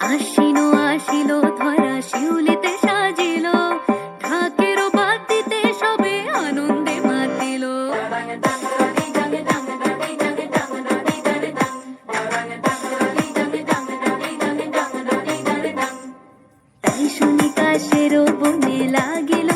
আসিল আসিল పుణ్యలాగిల